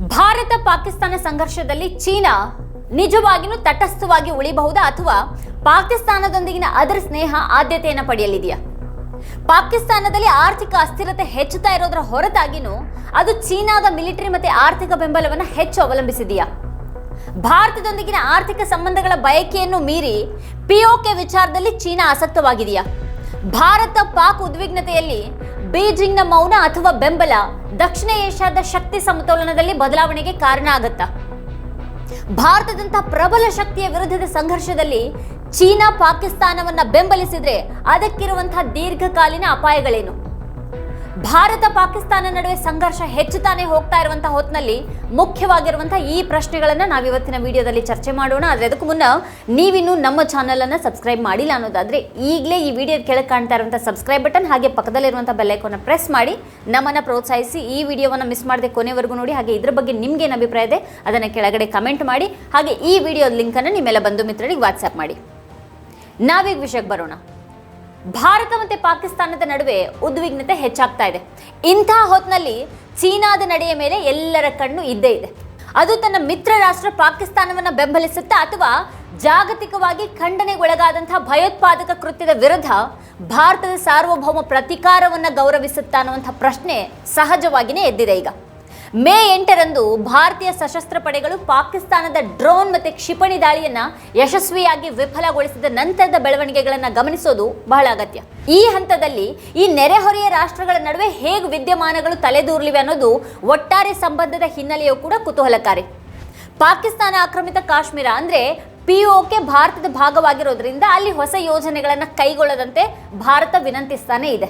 Bharat Pakistan ಸಂಘರ್ಷದಲ್ಲಿ China ನಿಜವಾಗಿಯೂ ತಟಸ್ಥವಾಗಿ ಉಳಿಬಹುದಾ ಅಥವಾ ಪಾಕಿಸ್ತಾನದೊಂದಿಗಿನ ಅದರ ಸ್ನೇಹ ಆದ್ಯತೆಯನ್ನು ಪಡೆಯಲಿದೆಯಾ? ಪಾಕಿಸ್ತಾನದಲ್ಲಿ ಆರ್ಥಿಕ ಅಸ್ಥಿರತೆ ಹೆಚ್ಚುತ್ತಾ ಇರೋದರ ಹೊರತಾಗಿನೂ ಅದು ಚೀನಾದ ಮಿಲಿಟರಿ ಮತ್ತೆ ಆರ್ಥಿಕ ಬೆಂಬಲವನ್ನು ಹೆಚ್ಚು ಅವಲಂಬಿಸಿದೆಯಾ? ಭಾರತದೊಂದಿಗಿನ ಆರ್ಥಿಕ ಸಂಬಂಧಗಳ ಬಯಕೆಯನ್ನು ಮೀರಿ ಪಿಒಕೆ ವಿಚಾರದಲ್ಲಿ ಚೀನಾ ಆಸಕ್ತವಾಗಿದೆಯಾ? ಭಾರತ ಪಾಕ್ ಉದ್ವಿಗ್ನತೆಯಲ್ಲಿ ಬೀಜಿಂಗ್ನ ಮೌನ ಅಥವಾ ಬೆಂಬಲ ದಕ್ಷಿಣ ಏಷ್ಯಾದ ಶಕ್ತಿ ಸಮತೋಲನದಲ್ಲಿ ಬದಲಾವಣೆಗೆ ಕಾರಣ ಆಗತ್ತಾ? ಭಾರತದಂತಹ ಪ್ರಬಲ ಶಕ್ತಿಯ ವಿರುದ್ಧದ ಸಂಘರ್ಷದಲ್ಲಿ ಚೀನಾ ಪಾಕಿಸ್ತಾನವನ್ನ ಬೆಂಬಲಿಸಿದ್ರೆ ಅದಕ್ಕಿರುವಂತಹ ದೀರ್ಘಕಾಲೀನ ಅಪಾಯಗಳೇನು? ಭಾರತ ಪಾಕಿಸ್ತಾನ ನಡುವೆ ಸಂಘರ್ಷ ಹೆಚ್ಚುತ್ತಾನೆ ಹೋಗ್ತಾ ಇರುವಂತಹ ಹೊತ್ತಿನಲ್ಲಿ ಮುಖ್ಯವಾಗಿರುವಂತಹ ಈ ಪ್ರಶ್ನೆಗಳನ್ನ ನಾವಿವತ್ತಿನ ವಿಡಿಯೋದಲ್ಲಿ ಚರ್ಚೆ ಮಾಡೋಣ. ಆದ್ರೆ ಅದಕ್ಕೂ ಮುನ್ನ ನೀವಿನ್ನು ನಮ್ಮ ಚಾನೆಲ್ ಅನ್ನ ಸಬ್ಸ್ಕ್ರೈಬ್ ಮಾಡಿಲ್ಲ ಅನ್ನೋದಾದ್ರೆ ಈಗಲೇ ಈ ವಿಡಿಯೋ ಕೆಳಗೆ ಕಾಣ್ತಾ ಇರುವಂತಹ ಸಬ್ಸ್ಕ್ರೈಬ್ ಬಟನ್ ಹಾಗೆ ಪಕ್ಕದಲ್ಲಿರುವಂತಹ ಬೆಲ್ಲೈಕೋನ ಪ್ರೆಸ್ ಮಾಡಿ ನಮ್ಮನ್ನ ಪ್ರೋತ್ಸಾಹಿಸಿ ಈ ವಿಡಿಯೋವನ್ನ ಮಿಸ್ ಮಾಡದೆ ಕೊನೆವರೆಗೂ ನೋಡಿ. ಹಾಗೆ ಇದ್ರ ಬಗ್ಗೆ ನಿಮ್ಗೆ ಏನು ಅಭಿಪ್ರಾಯ ಇದೆ ಅದನ್ನ ಕೆಳಗಡೆ ಕಮೆಂಟ್ ಮಾಡಿ. ಹಾಗೆ ಈ ವಿಡಿಯೋ ಲಿಂಕ್ ಅನ್ನು ನಿಮ್ಮೆಲ್ಲ ಬಂಧು ಮಿತ್ರರಿಗೆ ವಾಟ್ಸ್ಆಪ್ ಮಾಡಿ. ನಾವೀಗ ವಿಷಯಕ್ಕೆ ಬರೋಣ. ಭಾರತ ಮತ್ತು ಪಾಕಿಸ್ತಾನದ ನಡುವೆ ಉದ್ವಿಗ್ನತೆ ಹೆಚ್ಚಾಗ್ತಾ ಇದೆ ಇಂಥ ಹೊತ್ತಿನಲ್ಲಿ ಚೀನಾದ ನಡೆಯ ಮೇಲೆ ಎಲ್ಲರ ಕಣ್ಣು ಇದ್ದೇ ಇದೆ. ಅದು ತನ್ನ ಮಿತ್ರ ರಾಷ್ಟ್ರ ಪಾಕಿಸ್ತಾನವನ್ನು ಬೆಂಬಲಿಸುತ್ತಾ ಅಥವಾ ಜಾಗತಿಕವಾಗಿ ಖಂಡನೆಗೊಳಗಾದಂತಹ ಭಯೋತ್ಪಾದಕ ಕೃತ್ಯದ ವಿರುದ್ಧ ಭಾರತದ ಸಾರ್ವಭೌಮ ಪ್ರತಿಕಾರವನ್ನು ಗೌರವಿಸುತ್ತಾ ಅನ್ನುವಂಥ ಪ್ರಶ್ನೆ ಸಹಜವಾಗಿಯೇ ಎದ್ದಿದೆ ಈಗ. ಮೇ ಎಂಟರಂದು ಭಾರತೀಯ ಸಶಸ್ತ್ರ ಪಡೆಗಳು ಪಾಕಿಸ್ತಾನದ ಡ್ರೋನ್ ಮತ್ತು ಕ್ಷಿಪಣಿ ದಾಳಿಯನ್ನು ಯಶಸ್ವಿಯಾಗಿ ವಿಫಲಗೊಳಿಸಿದ ನಂತರದ ಬೆಳವಣಿಗೆಗಳನ್ನು ಗಮನಿಸೋದು ಬಹಳ ಅಗತ್ಯ. ಈ ಹಂತದಲ್ಲಿ ಈ ನೆರೆಹೊರೆಯ ರಾಷ್ಟ್ರಗಳ ನಡುವೆ ಹೇಗೆ ವಿದ್ಯಮಾನಗಳು ತಲೆದೂರ್ಲಿವೆ ಅನ್ನೋದು ಒಟ್ಟಾರೆ ಸಂಬಂಧದ ಹಿನ್ನೆಲೆಯೂ ಕೂಡ ಕುತೂಹಲಕಾರಿ. ಪಾಕಿಸ್ತಾನ ಆಕ್ರಮಿತ ಕಾಶ್ಮೀರ ಅಂದರೆ ಪಿಒಕೆ ಭಾರತದ ಭಾಗವಾಗಿರೋದ್ರಿಂದ ಅಲ್ಲಿ ಹೊಸ ಯೋಜನೆಗಳನ್ನು ಕೈಗೊಳ್ಳದಂತೆ ಭಾರತ ವಿನಂತಿಸ್ತಾನೆ ಇದೆ.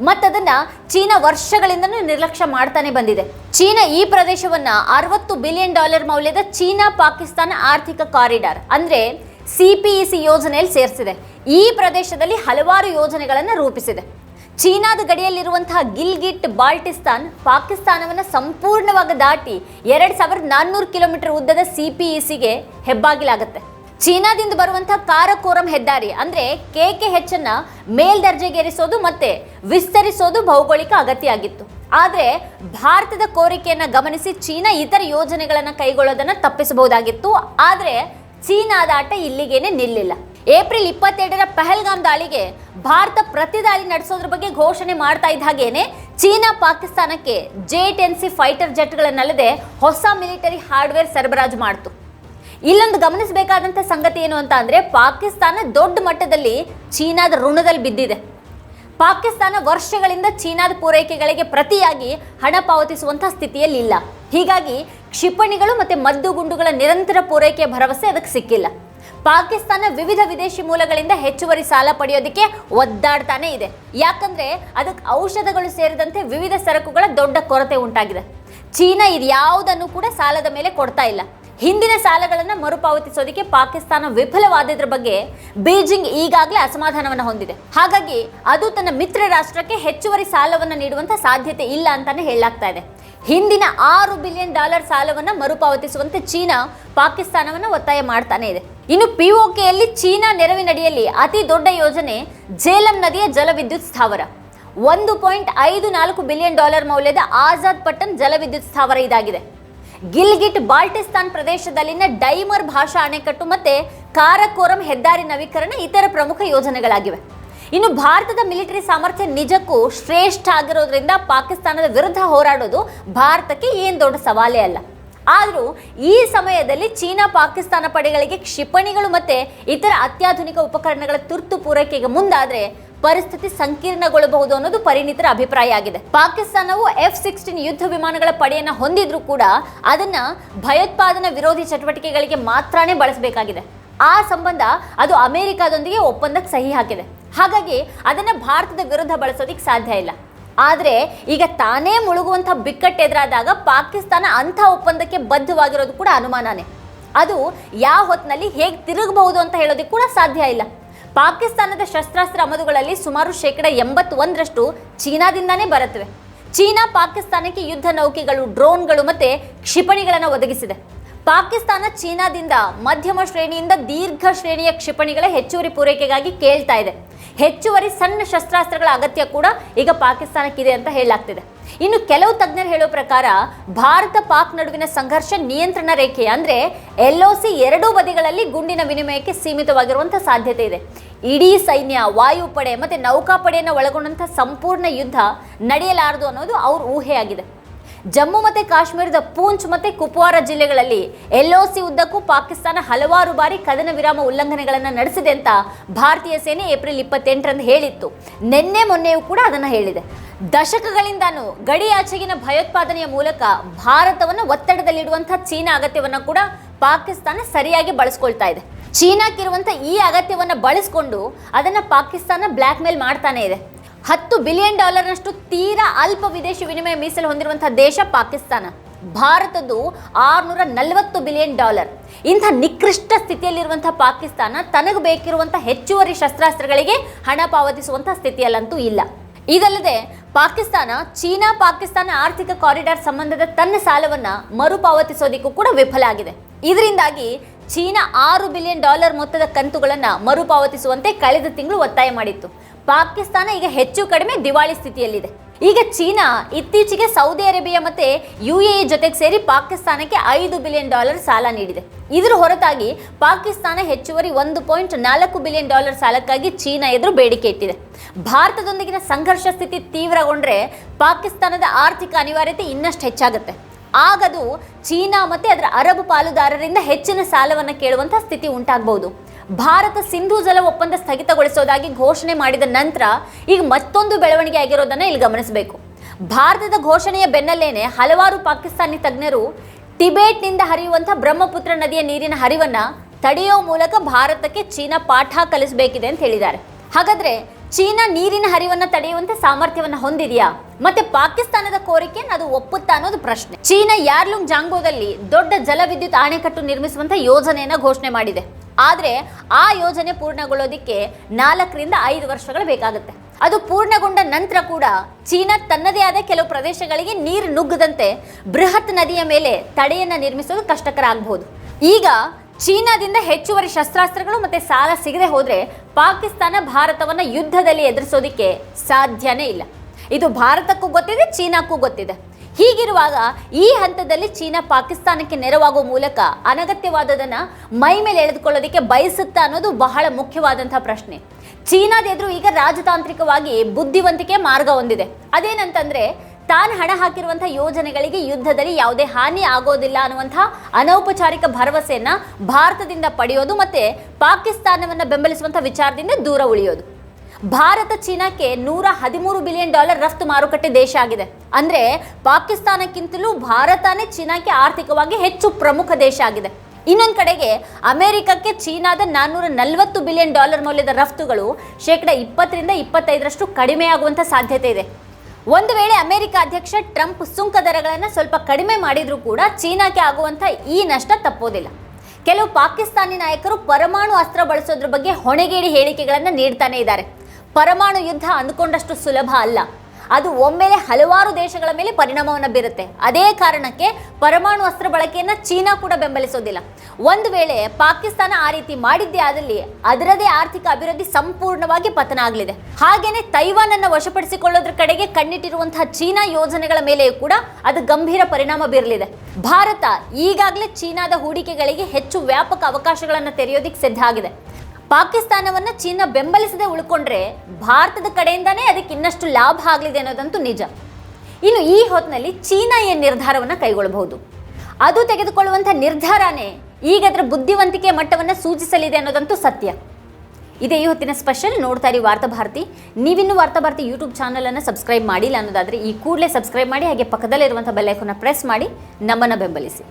ಮತ್ತದನ್ನ ಚೀನಾ ವರ್ಷಗಳಿಂದನೂ ನಿರ್ಲಕ್ಷ್ಯ ಮಾಡ್ತಾನೆ ಬಂದಿದೆ. ಚೀನಾ ಈ ಪ್ರದೇಶವನ್ನ ಅರವತ್ತು ಬಿಲಿಯನ್ ಡಾಲರ್ ಮೌಲ್ಯದ ಚೀನಾ ಪಾಕಿಸ್ತಾನ ಆರ್ಥಿಕ ಕಾರಿಡಾರ್ ಅಂದ್ರೆ ಸಿಪಿಇಸಿ ಯೋಜನೆಯಲ್ಲಿ ಸೇರಿಸಿದೆ. ಈ ಪ್ರದೇಶದಲ್ಲಿ ಹಲವಾರು ಯೋಜನೆಗಳನ್ನು ರೂಪಿಸಿದೆ. ಚೀನಾದ ಗಡಿಯಲ್ಲಿರುವಂತಹ ಗಿಲ್ಗಿಟ್, ಬಾಲ್ಟಿಸ್ತಾನ್ ಪಾಕಿಸ್ತಾನವನ್ನು ಸಂಪೂರ್ಣವಾಗಿ ದಾಟಿ ಎರಡ್ ಸಾವಿರದ ನಾನ್ನೂರು ಕಿಲೋಮೀಟರ್ ಉದ್ದದ ಸಿಪಿಇಸಿಗೆ ಹೆಬ್ಬಾಗಿಲಾಗುತ್ತೆ. ಚೀನಾದಿಂದ ಬರುವಂತಹ ಕಾರಕೋರಂ ಹೆದ್ದಾರಿ, ಅಂದ್ರೆ ಕೆಕೆ ಹೆಚ್ಚನ್ನ ಮೇಲ್ದರ್ಜೆಗೇರಿಸೋದು ಮತ್ತೆ ವಿಸ್ತರಿಸೋದು ಭೌಗೋಳಿಕ ಅಗತ್ಯ ಆಗಿತ್ತು ಆದರೆ ಭಾರತದ ಕೋರಿಕೆಯನ್ನು ಗಮನಿಸಿ ಚೀನಾ ಇತರ ಯೋಜನೆಗಳನ್ನು ಕೈಗೊಳ್ಳೋದನ್ನು ತಪ್ಪಿಸಬಹುದಾಗಿತ್ತು. ಆದರೆ ಚೀನಾದ ಆಟ ಇಲ್ಲಿಗೇನೆ ನಿಲ್ಲಿಲ್ಲ. ಏಪ್ರಿಲ್ ಇಪ್ಪತ್ತೆರಡರ ಪಹಲ್ಗಾಮ್ ದಾಳಿಗೆ ಭಾರತ ಪ್ರತಿ ದಾಳಿ ನಡೆಸೋದ್ರ ಬಗ್ಗೆ ಘೋಷಣೆ ಮಾಡ್ತಾ ಇದ್ದ ಹಾಗೇನೆ ಚೀನಾ ಪಾಕಿಸ್ತಾನಕ್ಕೆ ಜೆ ಟೆನ್ ಸಿ ಫೈಟರ್ ಜೆಟ್ಗಳನ್ನಲ್ಲದೆ ಹೊಸ ಮಿಲಿಟರಿ ಹಾರ್ಡ್ವೇರ್ ಸರಬರಾಜು ಮಾಡ್ತು. ಇಲ್ಲೊಂದು ಗಮನಿಸಬೇಕಾದಂಥ ಸಂಗತಿ ಏನು ಅಂತ ಅಂದರೆ ಪಾಕಿಸ್ತಾನ ದೊಡ್ಡ ಮಟ್ಟದಲ್ಲಿ ಚೀನಾದ ಋಣದಲ್ಲಿ ಬಿದ್ದಿದೆ. ಪಾಕಿಸ್ತಾನ ವರ್ಷಗಳಿಂದ ಚೀನಾದ ಪೂರೈಕೆಗಳಿಗೆ ಪ್ರತಿಯಾಗಿ ಹಣ ಪಾವತಿಸುವಂಥ ಸ್ಥಿತಿಯಲ್ಲಿ ಇಲ್ಲ. ಹೀಗಾಗಿ ಕ್ಷಿಪಣಿಗಳು ಮತ್ತು ಮದ್ದುಗುಂಡುಗಳ ನಿರಂತರ ಪೂರೈಕೆಯ ಭರವಸೆ ಅದಕ್ಕೆ ಸಿಕ್ಕಿಲ್ಲ. ಪಾಕಿಸ್ತಾನ ವಿವಿಧ ವಿದೇಶಿ ಮೂಲಗಳಿಂದ ಹೆಚ್ಚುವರಿ ಸಾಲ ಪಡೆಯೋದಕ್ಕೆ ಒದ್ದಾಡ್ತಾನೆ ಇದೆ. ಯಾಕಂದರೆ ಅದಕ್ಕೆ ಔಷಧಗಳು ಸೇರಿದಂತೆ ವಿವಿಧ ಸರಕುಗಳ ದೊಡ್ಡ ಕೊರತೆ ಉಂಟಾಗಿದೆ. ಚೀನಾ ಇದ್ಯಾವುದನ್ನು ಕೂಡ ಸಾಲದ ಮೇಲೆ ಕೊಡ್ತಾ ಇಲ್ಲ. ಹಿಂದಿನ ಸಾಲಗಳನ್ನು ಮರುಪಾವತಿಸೋದಕ್ಕೆ ಪಾಕಿಸ್ತಾನ ವಿಫಲವಾದದ್ರ ಬಗ್ಗೆ ಬೀಜಿಂಗ್ ಈಗಾಗಲೇ ಅಸಮಾಧಾನವನ್ನು ಹೊಂದಿದೆ. ಹಾಗಾಗಿ ಅದು ತನ್ನ ಮಿತ್ರ ರಾಷ್ಟ್ರಕ್ಕೆ ಹೆಚ್ಚುವರಿ ಸಾಲವನ್ನು ನೀಡುವಂಥ ಸಾಧ್ಯತೆ ಇಲ್ಲ ಅಂತಾನೆ ಹೇಳಲಾಗ್ತಾ ಇದೆ. ಹಿಂದಿನ ಆರು ಬಿಲಿಯನ್ ಡಾಲರ್ ಸಾಲವನ್ನು ಮರುಪಾವತಿಸುವಂತೆ ಚೀನಾ ಪಾಕಿಸ್ತಾನವನ್ನು ಒತ್ತಾಯ ಮಾಡ್ತಾನೆ ಇದೆ. ಇನ್ನು ಪಿಒಕೆಯಲ್ಲಿ ಚೀನಾ ನೆರವಿನಡಿಯಲ್ಲಿ ಅತಿ ದೊಡ್ಡ ಯೋಜನೆ ಜೇಲಂ ನದಿಯ ಜಲವಿದ್ಯುತ್ ಸ್ಥಾವರ. ಒಂದು ಪಾಯಿಂಟ್ ಐದು ನಾಲ್ಕು ಬಿಲಿಯನ್ ಡಾಲರ್ ಮೌಲ್ಯದ ಆಜಾದ್ ಪಟ್ಟನ್ ಜಲವಿದ್ಯುತ್ ಸ್ಥಾವರ ಇದಾಗಿದೆ. ಗಿಲ್ಗಿಟ್ ಬಾಲ್ಟಿಸ್ತಾನ್ ಪ್ರದೇಶದಲ್ಲಿನ ಡೈಮರ್ ಭಾಷಾ ಅಣೆಕಟ್ಟು ಮತ್ತೆ ಕಾರಕೋರಂ ಹೆದ್ದಾರಿ ನವೀಕರಣ ಇತರ ಪ್ರಮುಖ ಯೋಜನೆಗಳಾಗಿವೆ. ಇನ್ನು ಭಾರತದ ಮಿಲಿಟರಿ ಸಾಮರ್ಥ್ಯ ನಿಜಕ್ಕೂ ಶ್ರೇಷ್ಠ ಆಗಿರೋದ್ರಿಂದ ಪಾಕಿಸ್ತಾನದ ವಿರುದ್ಧ ಹೋರಾಡೋದು ಭಾರತಕ್ಕೆ ಏನು ದೊಡ್ಡ ಸವಾಲೇ ಅಲ್ಲ. ಆದರೂ ಈ ಸಮಯದಲ್ಲಿ ಚೀನಾ ಪಾಕಿಸ್ತಾನ ಪಡೆಗಳಿಗೆ ಕ್ಷಿಪಣಿಗಳು ಮತ್ತೆ ಇತರ ಅತ್ಯಾಧುನಿಕ ಉಪಕರಣಗಳ ತುರ್ತು ಪೂರೈಕೆಗೆ ಮುಂದಾದ್ರೆ ಪರಿಸ್ಥಿತಿ ಸಂಕೀರ್ಣಗೊಳ್ಳಬಹುದು ಅನ್ನೋದು ಪರಿಣಿತರ ಅಭಿಪ್ರಾಯ ಆಗಿದೆ. ಪಾಕಿಸ್ತಾನವು ಎಫ್ ಸಿಕ್ಸ್ಟೀನ್ ಯುದ್ಧ ವಿಮಾನಗಳ ಪಡೆಯನ್ನ ಹೊಂದಿದ್ರೂ ಕೂಡ ಅದನ್ನ ಭಯೋತ್ಪಾದನಾ ವಿರೋಧಿ ಚಟುವಟಿಕೆಗಳಿಗೆ ಮಾತ್ರನೇ ಬಳಸಬೇಕಾಗಿದೆ. ಆ ಸಂಬಂಧ ಅದು ಅಮೆರಿಕಾದೊಂದಿಗೆ ಒಪ್ಪಂದಕ್ಕೆ ಸಹಿ ಹಾಕಿದೆ. ಹಾಗಾಗಿ ಅದನ್ನ ಭಾರತದ ವಿರುದ್ಧ ಬಳಸೋದಿಕ್ಕೆ ಸಾಧ್ಯ ಇಲ್ಲ. ಆದರೆ ಈಗ ತಾನೇ ಮುಳುಗುವಂಥ ಬಿಕ್ಕಟ್ಟು ಎದುರಾದಾಗ ಪಾಕಿಸ್ತಾನ ಅಂಥ ಒಪ್ಪಂದಕ್ಕೆ ಬದ್ಧವಾಗಿರೋದು ಕೂಡ ಅನುಮಾನನೇ. ಅದು ಯಾವ ಹೊತ್ತಿನಲ್ಲಿ ಹೇಗೆ ತಿರುಗಬಹುದು ಅಂತ ಹೇಳೋದಕ್ಕೆ ಕೂಡ ಸಾಧ್ಯ ಇಲ್ಲ. ಪಾಕಿಸ್ತಾನದ ಶಸ್ತ್ರಾಸ್ತ್ರ ಆಮದುಗಳಲ್ಲಿ ಸುಮಾರು ಶೇಕಡ ಎಂಬತ್ತೊಂದರಷ್ಟು ಚೀನಾದಿಂದಾನೇ ಬರುತ್ತವೆ. ಚೀನಾ ಪಾಕಿಸ್ತಾನಕ್ಕೆ ಯುದ್ಧ ನೌಕೆಗಳು, ಡ್ರೋನ್ಗಳು ಮತ್ತೆ ಕ್ಷಿಪಣಿಗಳನ್ನು ಒದಗಿಸಿದೆ. ಪಾಕಿಸ್ತಾನ ಚೀನಾದಿಂದ ಮಧ್ಯಮ ಶ್ರೇಣಿಯಿಂದ ದೀರ್ಘ ಶ್ರೇಣಿಯ ಕ್ಷಿಪಣಿಗಳ ಹೆಚ್ಚುವರಿ ಪೂರೈಕೆಗಾಗಿ ಕೇಳ್ತಾ ಇದೆ. ಹೆಚ್ಚುವರಿ ಸಣ್ಣ ಶಸ್ತ್ರಾಸ್ತ್ರಗಳ ಅಗತ್ಯ ಕೂಡ ಈಗ ಪಾಕಿಸ್ತಾನಕ್ಕಿದೆ ಅಂತ ಹೇಳಲಾಗ್ತಿದೆ. ಇನ್ನು ಕೆಲವು ತಜ್ಞರು ಹೇಳೋ ಪ್ರಕಾರ ಭಾರತ ಪಾಕ್ ನಡುವಿನ ಸಂಘರ್ಷ ನಿಯಂತ್ರಣ ರೇಖೆ ಅಂದ್ರೆ ಎಲ್ ಸಿ ಎರಡೂ ಬದಿಗಳಲ್ಲಿ ಗುಂಡಿನ ವಿನಿಮಯಕ್ಕೆ ಸೀಮಿತವಾಗಿರುವಂಥ ಸಾಧ್ಯತೆ ಇದೆ. ಇಡೀ ಸೈನ್ಯ, ವಾಯುಪಡೆ ಮತ್ತೆ ನೌಕಾಪಡೆಯನ್ನು ಒಳಗೊಂಡಂಥ ಸಂಪೂರ್ಣ ಯುದ್ಧ ನಡೆಯಲಾರದು ಅನ್ನೋದು ಅವ್ರ ಊಹೆಯಾಗಿದೆ. ಜಮ್ಮು ಮತ್ತು ಕಾಶ್ಮೀರದ ಪೂಂಚ್ ಮತ್ತು ಕುಪ್ವಾರ ಜಿಲ್ಲೆಗಳಲ್ಲಿ ಎಲ್ಒಸಿ ಉದ್ದಕ್ಕೂ ಪಾಕಿಸ್ತಾನ ಹಲವಾರು ಬಾರಿ ಕದನ ವಿರಾಮ ಉಲ್ಲಂಘನೆಗಳನ್ನು ನಡೆಸಿದೆ ಅಂತ ಭಾರತೀಯ ಸೇನೆ ಏಪ್ರಿಲ್ ಇಪ್ಪತ್ತೆಂಟರಂದು ಹೇಳಿತ್ತು. ನಿನ್ನೆ ಮೊನ್ನೆಯೂ ಕೂಡ ಅದನ್ನು ಹೇಳಿದೆ. ದಶಕಗಳಿಂದಾನು ಗಡಿಯಾಚೆಗಿನ ಭಯೋತ್ಪಾದನೆಯ ಮೂಲಕ ಭಾರತವನ್ನು ಒತ್ತಡದಲ್ಲಿಡುವಂಥ ಚೀನಾ ಅಗತ್ಯವನ್ನು ಕೂಡ ಪಾಕಿಸ್ತಾನ ಸರಿಯಾಗಿ ಬಳಸ್ಕೊಳ್ತಾ ಇದೆ. ಚೀನಾಕ್ಕಿರುವಂಥ ಈ ಅಗತ್ಯವನ್ನು ಬಳಸ್ಕೊಂಡು ಅದನ್ನು ಪಾಕಿಸ್ತಾನ ಬ್ಲ್ಯಾಕ್ ಮೇಲ್ ಮಾಡ್ತಾನೆ ಇದೆ. ಹತ್ತು ಬಿಲಿಯನ್ ಡಾಲರ್ನಷ್ಟು ತೀರಾ ಅಲ್ಪ ವಿದೇಶಿ ವಿನಿಮಯ ಮೀಸಲು ಹೊಂದಿರುವಂಥ ದೇಶ ಪಾಕಿಸ್ತಾನ. ಭಾರತದ್ದು ಆರುನೂರ ನಲವತ್ತು ಬಿಲಿಯನ್ ಡಾಲರ್. ಇಂಥ ನಿಕೃಷ್ಟ ಸ್ಥಿತಿಯಲ್ಲಿರುವಂಥ ಪಾಕಿಸ್ತಾನ ತನಗೆ ಬೇಕಿರುವಂಥ ಹೆಚ್ಚುವರಿ ಶಸ್ತ್ರಾಸ್ತ್ರಗಳಿಗೆ ಹಣ ಪಾವತಿಸುವಂಥ ಸ್ಥಿತಿಯಲ್ಲಂತೂ ಇಲ್ಲ. ಇದಲ್ಲದೆ ಪಾಕಿಸ್ತಾನ, ಚೀನಾ, ಪಾಕಿಸ್ತಾನ ಆರ್ಥಿಕ ಕಾರಿಡಾರ್ ಸಂಬಂಧದ ತನ್ನ ಸಾಲವನ್ನ ಮರುಪಾವತಿಸೋದಿಕ್ಕೂ ಕೂಡ ವಿಫಲ ಆಗಿದೆ. ಇದರಿಂದಾಗಿ ಚೀನಾ ಆರು ಬಿಲಿಯನ್ ಡಾಲರ್ ಮೊತ್ತದ ಕಂತುಗಳನ್ನು ಮರುಪಾವತಿಸುವಂತೆ ಕಳೆದ ತಿಂಗಳು ಒತ್ತಾಯ ಮಾಡಿತ್ತು. ಪಾಕಿಸ್ತಾನ ಈಗ ಹೆಚ್ಚು ಕಡಿಮೆ ದಿವಾಳಿ ಸ್ಥಿತಿಯಲ್ಲಿದೆ. ಈಗ ಚೀನಾ ಇತ್ತೀಚೆಗೆ ಸೌದಿ ಅರೇಬಿಯಾ ಮತ್ತೆ ಯು ಎ ಜೊತೆಗೆ ಸೇರಿ ಪಾಕಿಸ್ತಾನಕ್ಕೆ ಐದು ಬಿಲಿಯನ್ ಡಾಲರ್ ಸಾಲ ನೀಡಿದೆ. ಇದರ ಹೊರತಾಗಿ ಪಾಕಿಸ್ತಾನ ಹೆಚ್ಚುವರಿ ಒಂದು ಪಾಯಿಂಟ್ ನಾಲ್ಕು ಬಿಲಿಯನ್ ಡಾಲರ್ ಸಾಲಕ್ಕಾಗಿ ಚೀನಾ ಎದುರು ಬೇಡಿಕೆ ಇಟ್ಟಿದೆ. ಭಾರತದೊಂದಿಗಿನ ಸಂಘರ್ಷ ಸ್ಥಿತಿ ತೀವ್ರಗೊಂಡ್ರೆ ಪಾಕಿಸ್ತಾನದ ಆರ್ಥಿಕ ಅನಿವಾರ್ಯತೆ ಇನ್ನಷ್ಟು ಹೆಚ್ಚಾಗುತ್ತೆ. ಆಗದು ಚೀನಾ ಮತ್ತೆ ಅದರ ಅರಬ್ ಪಾಲುದಾರರಿಂದ ಹೆಚ್ಚಿನ ಸಾಲವನ್ನು ಕೇಳುವಂಥ ಸ್ಥಿತಿ ಉಂಟಾಗಬಹುದು. ಭಾರತ ಸಿಂಧು ಜಲ ಒಪ್ಪಂದ ಸ್ಥಗಿತಗೊಳಿಸೋದಾಗಿ ಘೋಷಣೆ ಮಾಡಿದ ನಂತರ ಈಗ ಮತ್ತೊಂದು ಬೆಳವಣಿಗೆ ಆಗಿರೋದನ್ನ ಇಲ್ಲಿ ಗಮನಿಸಬೇಕು. ಭಾರತದ ಘೋಷಣೆಯ ಬೆನ್ನಲ್ಲೇನೆ ಹಲವಾರು ಪಾಕಿಸ್ತಾನಿ ತಜ್ಞರು ಟಿಬೇಟ್ನಿಂದ ಹರಿಯುವಂಥ ಬ್ರಹ್ಮಪುತ್ರ ನದಿಯ ನೀರಿನ ಹರಿವನ್ನ ತಡೆಯೋ ಮೂಲಕ ಭಾರತಕ್ಕೆ ಚೀನಾ ಪಾಠ ಕಲಿಸಬೇಕಿದೆ ಅಂತ ಹೇಳಿದ್ದಾರೆ. ಹಾಗಾದ್ರೆ ಚೀನಾ ನೀರಿನ ಹರಿವನ್ನ ತಡೆಯುವಂತ ಸಾಮರ್ಥ್ಯವನ್ನ ಹೊಂದಿದೆಯಾ? ಮತ್ತೆ ಪಾಕಿಸ್ತಾನದ ಕೋರಿಕೆಯನ್ನು ಅದು ಒಪ್ಪುತ್ತಾ ಅನ್ನೋದು ಪ್ರಶ್ನೆ. ಚೀನಾ ಯಾರ್ಲುಂಗ್ ಜಾಂಗೋದಲ್ಲಿ ದೊಡ್ಡ ಜಲವಿದ್ಯುತ್ ಅಣೆಕಟ್ಟು ನಿರ್ಮಿಸುವಂತ ಯೋಜನೆಯನ್ನ ಘೋಷಣೆ ಮಾಡಿದೆ. ಆದ್ರೆ ಆ ಯೋಜನೆ ಪೂರ್ಣಗೊಳ್ಳೋದಕ್ಕೆ ನಾಲ್ಕರಿಂದ ಐದು ವರ್ಷಗಳು ಬೇಕಾಗುತ್ತೆ. ಅದು ಪೂರ್ಣಗೊಂಡ ನಂತರ ಕೂಡ ಚೀನಾ ತನ್ನದೇ ಆದ ಕೆಲವು ಪ್ರದೇಶಗಳಿಗೆ ನೀರು ನುಗ್ಗದಂತೆ ಬೃಹತ್ ನದಿಯ ಮೇಲೆ ತಡೆಯನ್ನು ನಿರ್ಮಿಸೋದು ಕಷ್ಟಕರ ಆಗಬಹುದು ಈಗ ಚೀನಾದಿಂದ ಹೆಚ್ಚುವರಿ ಶಸ್ತ್ರಾಸ್ತ್ರಗಳು ಮತ್ತು ಸಾಲ ಸಿಗದೆ ಹೋದರೆ ಪಾಕಿಸ್ತಾನ ಭಾರತವನ್ನು ಯುದ್ಧದಲ್ಲಿ ಎದುರಿಸೋದಕ್ಕೆ ಸಾಧ್ಯನೇ ಇಲ್ಲ. ಇದು ಭಾರತಕ್ಕೂ ಗೊತ್ತಿದೆ, ಚೀನಾಕ್ಕೂ ಗೊತ್ತಿದೆ. ಹೀಗಿರುವಾಗ ಈ ಹಂತದಲ್ಲಿ ಚೀನಾ ಪಾಕಿಸ್ತಾನಕ್ಕೆ ನೆರವಾಗುವ ಮೂಲಕ ಅನಗತ್ಯವಾದದನ್ನ ಮೈ ಮೇಲೆ ಎಳೆದುಕೊಳ್ಳೋದಕ್ಕೆ ಬಯಸುತ್ತಾ ಅನ್ನೋದು ಬಹಳ ಮುಖ್ಯವಾದಂತಹ ಪ್ರಶ್ನೆ. ಚೀನಾದ ಎದುರು ಈಗ ರಾಜತಾಂತ್ರಿಕವಾಗಿ ಬುದ್ಧಿವಂತಿಕೆ ಮಾರ್ಗ ಹೊಂದಿದೆ. ಅದೇನಂತಂದ್ರೆ, ತಾನು ಹಣ ಹಾಕಿರುವಂತಹ ಯೋಜನೆಗಳಿಗೆ ಯುದ್ಧದಲ್ಲಿ ಯಾವುದೇ ಹಾನಿ ಆಗೋದಿಲ್ಲ ಅನ್ನುವಂತಹ ಅನೌಪಚಾರಿಕ ಭರವಸೆಯನ್ನ ಭಾರತದಿಂದ ಪಡೆಯೋದು ಮತ್ತೆ ಪಾಕಿಸ್ತಾನವನ್ನು ಬೆಂಬಲಿಸುವಂತಹ ವಿಚಾರದಿಂದ ದೂರ ಉಳಿಯೋದು. ಭಾರತ ಚೀನಾಕ್ಕೆ ನೂರ ಹದಿಮೂರು ಬಿಲಿಯನ್ ಡಾಲರ್ ರಫ್ತು ಮಾರುಕಟ್ಟೆ ದೇಶ ಆಗಿದೆ. ಅಂದ್ರೆ ಪಾಕಿಸ್ತಾನಕ್ಕಿಂತಲೂ ಭಾರತನೇ ಚೀನಾಕ್ಕೆ ಆರ್ಥಿಕವಾಗಿ ಹೆಚ್ಚು ಪ್ರಮುಖ ದೇಶ ಆಗಿದೆ. ಇನ್ನೊಂದು ಕಡೆಗೆ ಅಮೆರಿಕಕ್ಕೆ ಚೀನಾದ ನಾನ್ನೂರ ನಲವತ್ತು ಬಿಲಿಯನ್ ಡಾಲರ್ ಮೌಲ್ಯದ ರಫ್ತುಗಳು ಶೇಕಡ ಇಪ್ಪತ್ತರಿಂದ ಇಪ್ಪತ್ತೈದರಷ್ಟು ಕಡಿಮೆಯಾಗುವಂಥ ಸಾಧ್ಯತೆ ಇದೆ. ಒಂದು ವೇಳೆ ಅಮೆರಿಕ ಅಧ್ಯಕ್ಷ ಟ್ರಂಪ್ ಸುಂಕ ದರಗಳನ್ನು ಸ್ವಲ್ಪ ಕಡಿಮೆ ಮಾಡಿದರೂ ಕೂಡ ಚೀನಾಕ್ಕೆ ಆಗುವಂಥ ಈ ನಷ್ಟ ತಪ್ಪೋದಿಲ್ಲ. ಕೆಲವು ಪಾಕಿಸ್ತಾನಿ ನಾಯಕರು ಪರಮಾಣು ಅಸ್ತ್ರ ಬಳಸೋದ್ರ ಬಗ್ಗೆ ಹೊಣೆಗೇಡಿ ಹೇಳಿಕೆಗಳನ್ನು ನೀಡ್ತಾನೆ ಇದ್ದಾರೆ. ಪರಮಾಣು ಯುದ್ಧ ಅಂದ್ಕೊಂಡಷ್ಟು ಸುಲಭ ಅಲ್ಲ. ಅದು ಒಮ್ಮೆಲೆ ಹಲವಾರು ದೇಶಗಳ ಮೇಲೆ ಪರಿಣಾಮವನ್ನು ಬೀರುತ್ತೆ. ಅದೇ ಕಾರಣಕ್ಕೆ ಪರಮಾಣು ಅಸ್ತ್ರ ಬಳಕೆಯನ್ನು ಚೀನಾ ಕೂಡ ಬೆಂಬಲಿಸೋದಿಲ್ಲ. ಒಂದು ವೇಳೆ ಪಾಕಿಸ್ತಾನ ಆ ರೀತಿ ಮಾಡಿದ್ದೇ ಆದಲ್ಲಿ ಅದರದೇ ಆರ್ಥಿಕ ಅಭಿವೃದ್ಧಿ ಸಂಪೂರ್ಣವಾಗಿ ಪತನ ಆಗಲಿದೆ. ಹಾಗೇನೆ ತೈವಾನ್ ಅನ್ನು ವಶಪಡಿಸಿಕೊಳ್ಳೋದ್ರ ಕಡೆಗೆ ಕಣ್ಣಿಟ್ಟಿರುವಂತಹ ಚೀನಾ ಯೋಜನೆಗಳ ಮೇಲೆಯೂ ಕೂಡ ಅದು ಗಂಭೀರ ಪರಿಣಾಮ ಬೀರಲಿದೆ. ಭಾರತ ಈಗಾಗಲೇ ಚೀನಾದ ಹೂಡಿಕೆಗಳಿಗೆ ಹೆಚ್ಚು ವ್ಯಾಪಕ ಅವಕಾಶಗಳನ್ನು ತೆರೆಯೋದಿಕ್ಕೆ ಸಿದ್ಧ ಆಗಿದೆ. ಪಾಕಿಸ್ತಾನವನ್ನ ಚೀನಾ ಬೆಂಬಲಿಸದೆ ಉಳ್ಕೊಂಡ್ರೆ ಭಾರತದ ಕಡೆಯಿಂದಾನೇ ಅದಕ್ಕೆ ಇನ್ನಷ್ಟು ಲಾಭ ಆಗಲಿದೆ ಅನ್ನೋದಂತೂ ನಿಜ. ಇನ್ನು ಈ ಹೊತ್ತಿನಲ್ಲಿ ಚೀನಾ ಏನು ನಿರ್ಧಾರವನ್ನು ಕೈಗೊಳ್ಳಬಹುದು? ಅದು ತೆಗೆದುಕೊಳ್ಳುವಂಥ ನಿರ್ಧಾರನೇ ಈಗ ಅದರ ಬುದ್ಧಿವಂತಿಕೆ ಮಟ್ಟವನ್ನು ಸೂಚಿಸಲಿದೆ ಅನ್ನೋದಂತೂ ಸತ್ಯ. ಇದೇ ಈ ಹೊತ್ತಿನ ಸ್ಪೆಷಲ್ ನೋಡ್ತಾ ಇರಿ ವಾರ್ತಾಭಾರತಿ ನೀವಿನ್ನೂ ವಾರ್ತಾಭಾರತಿ ಯೂಟ್ಯೂಬ್ ಚಾನಲನ್ನು ಸಬ್ಸ್ಕ್ರೈಬ್ ಮಾಡಿಲ್ಲ ಅನ್ನೋದಾದರೆ ಈ ಕೂಡಲೇ ಸಬ್ಸ್ಕ್ರೈಬ್ ಮಾಡಿ ಹಾಗೆ ಪಕ್ಕದಲ್ಲಿರುವಂಥ ಬೆಲ್ಲೈಕನ್ನ ಪ್ರೆಸ್ ಮಾಡಿ ನಮ್ಮನ್ನು ಬೆಂಬಲಿಸಿ.